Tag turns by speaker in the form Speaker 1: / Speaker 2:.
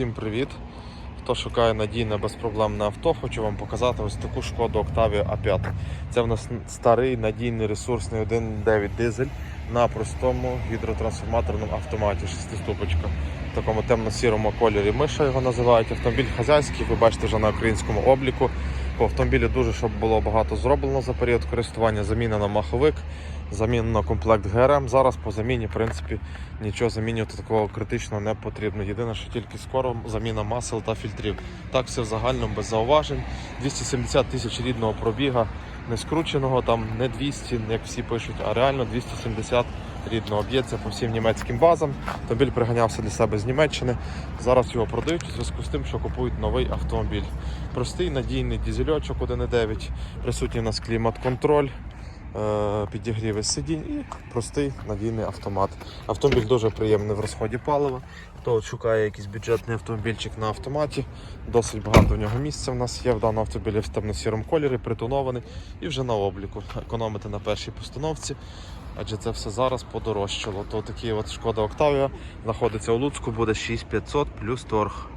Speaker 1: Всім привіт! Хто шукає надійне безпроблемне авто, хочу вам показати ось таку шкоду Octavia A5. Це в нас старий надійний ресурсний 1.9 дизель на простому гідротрансформаторному автоматі 6-ступочка. В такому темно-сірому кольорі миша його називають. Автомобіль хазяйський, ви бачите вже на українському обліку. По автомобілі дуже щоб було багато зроблено за період користування. Заміна на маховик, заміна на комплект ГРМ. Зараз по заміні, в принципі, нічого замінювати такого критичного не потрібно. Єдине, що тільки скоро заміна масел та фільтрів. Так все в загальному без зауважень. 270 тисяч рідного пробіга, не скрученого, там не 200, як всі пишуть, а реально 270 рідного б'ється по всім німецьким базам. Автомобіль приганявся для себе з Німеччини. Зараз його продають у зв'язку з тим, що купують новий автомобіль. Простий надійний дізельочок 1.9, присутній у нас клімат-контроль. е, Підігріви сидінь і простий надійний автомат. Автомобіль дуже приємний в розході палива. Хто шукає якийсь бюджетний автомобільчик на автоматі, досить багато в нього місця в нас є. В даному автомобілі в темно-сірому кольорі, притонований і вже на обліку. Економити на першій постановці, адже це все зараз подорожчало. То такий от шкода Октавія знаходиться у Луцьку, буде 6500 плюс торг.